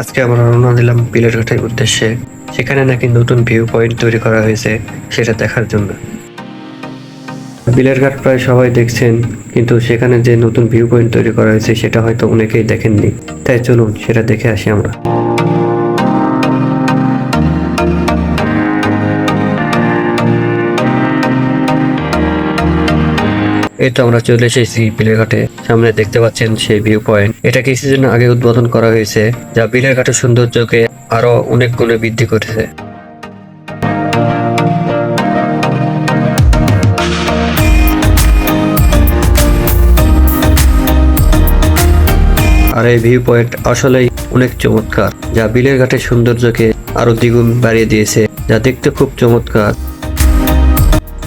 আজকে আমরা রওনা দিলাম বিলের ঘাটের উদ্দেশ্যে। সেখানে নাকি নতুন ভিউ পয়েন্ট তৈরি করা হয়েছে, সেটা দেখার জন্য। বিলের ঘাট প্রায় সবাই দেখছেন, কিন্তু সেখানে যে নতুন ভিউ পয়েন্ট তৈরি করা হয়েছে, সেটা হয়তো অনেকেই দেখেননি। তাই চলুন, সেটা দেখে আসি আমরা। এই তো আমরা চলে এসেছি বিলের ঘাটে। সামনে দেখতে পাচ্ছেন সেই ভিউ পয়েন্ট এটা কিছুদিন আগে উদ্বোধন করা হয়েছে, যা বিলের ঘাটের সৌন্দর্যকে আরও অনেক গুণে বৃদ্ধি করেছে। আর এই ভিউ পয়েন্ট আসলেই অনেক চমৎকার, যা বিলের ঘাটের সৌন্দর্যকে আরও দ্বিগুণ বাড়িয়ে দিয়েছে, যা দেখতে খুব চমৎকার।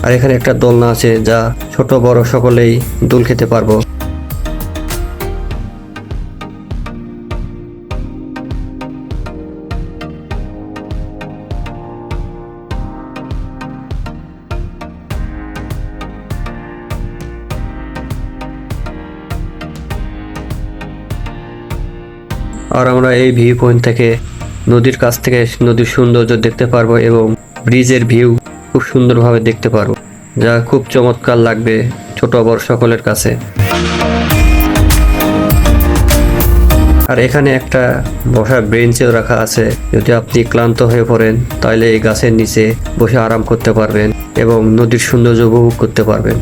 আর এখানে একটা দোলনা আছে যা ছোট বড় সকলেই দোল খেতে পারব। আর আমরা এই ভিউ পয়েন্ট থেকে নদীর কাছ থেকে নদীর সৌন্দর্য দেখতে পারব এবং ব্রিজের ভিউ খুব সুন্দরভাবে দেখতে পারব। যা খুব চমৎকার লাগবে ছোট বড় সকলের কাছে। আর এখানে একটা বসার বেঞ্চেও রাখা আছে। যদি আপনি ক্লান্ত হয়ে পড়েন তাহলে এই গাছের নিচে বসে আরাম করতে পারবেন এবং নদীর সৌন্দর্য উপভোগ করতে পারবেন।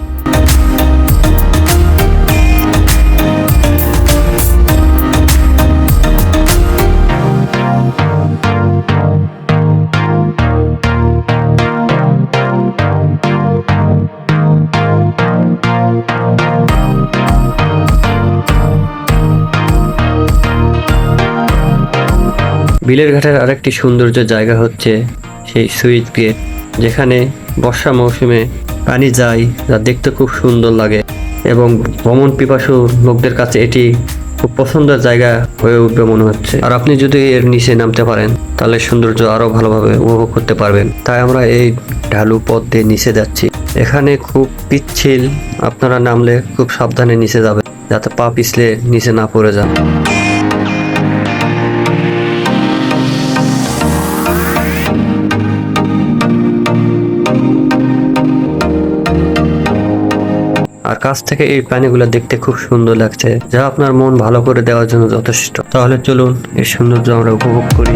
বিলের ঘাটের আরেকটি সৌন্দর্য জায়গা হচ্ছে সেই সুইচ গেট, যেখানে বর্ষা মৌসুমে পানি যায় যা দেখতে খুব সুন্দর লাগে এবং ভ্রমণ পিপাসু লোকদের কাছে এটি খুব পছন্দের জায়গা হয়ে উঠবে মনে হচ্ছে। আর আপনি যদি এর নিচে নামতে পারেন, তাহলে সৌন্দর্য আরও ভালোভাবে উপভোগ করতে পারবেন। তাই আমরা এই ঢালু পথ দিয়ে নিচে যাচ্ছি। এখানে খুব পিচ্ছিল, আপনারা নামলে খুব সাবধানে নিচে যাবেন, যাতে পা পিছলে নিচে না পড়ে যান। কাছ থেকে এই প্রাণীগুলো দেখতে খুব সুন্দর লাগছে। যা আপনার মন ভালো করে দেওয়ার জন্য যথেষ্ট। তাহলে চলুন এই সৌন্দর্য আমরা উপভোগ করি।